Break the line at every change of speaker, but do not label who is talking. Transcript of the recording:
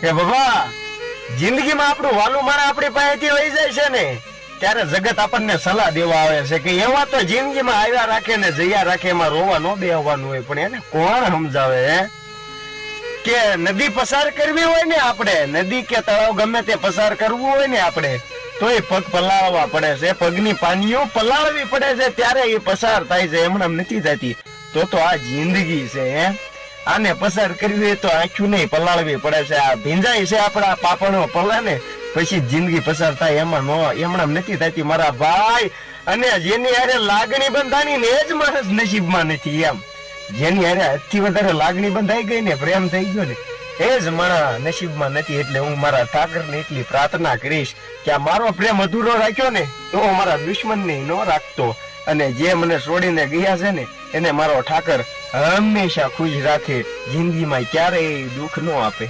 કે બાબા જિંદગીમાં આપણું વાલું મારા આપણી પાસેથી વહી જાય છે ને, ત્યારે જગત આપણને સલાહ દેવા આવે છે કે એવા તો જિંદગીમાં આવ્યા રાખે ને જયા રાખે, એમાં રોવા ન બેહવાનું હોય, પણ એને કોણ સમજાવે કે નદી પસાર કરવી હોય ને આપણે, નદી કે તળાવ ગમે તે પસાર કરવું હોય ને આપણે, તો એ પગ પલાળવા પડે છે, પગની પાનીઓ પલાળવી પડે છે, ત્યારે એ પસાર થાય છે એમણે નથી થતી. તો તો આ જિંદગી છે, હે? આને પસાર કરવી તો આંખ્યું નહીં પલાળવી પડે છે. આ ભીંજાય છે આપણા પાપણો પલા ને પછી જિંદગી પસાર થાય એમાં નો એમણામ નથી થતી મારા ભાઈ. અને જેની હારે લાગણી બંધાની ને જ માણસ નસીબમાં નથી એમ. જેની હારે હદથી વધારે લાગણી બંધાઈ ગઈ ને પ્રેમ થઈ ગયો ને, એ જ મારા નસીબમાં નથી. એટલે હું મારા ઠાકર ને એટલી પ્રાર્થના કરીશ કે આ મારો પ્રેમ અધૂરો રાખ્યો ને, તો મારા દુશ્મન ને ન રાખતો. અને જે મને છોડીને ગયા છે ને, એને મારો ઠાકર હંમેશા ખુશ રાખે જિંદગીમાં ક્યારેય દુઃખ ન આપે.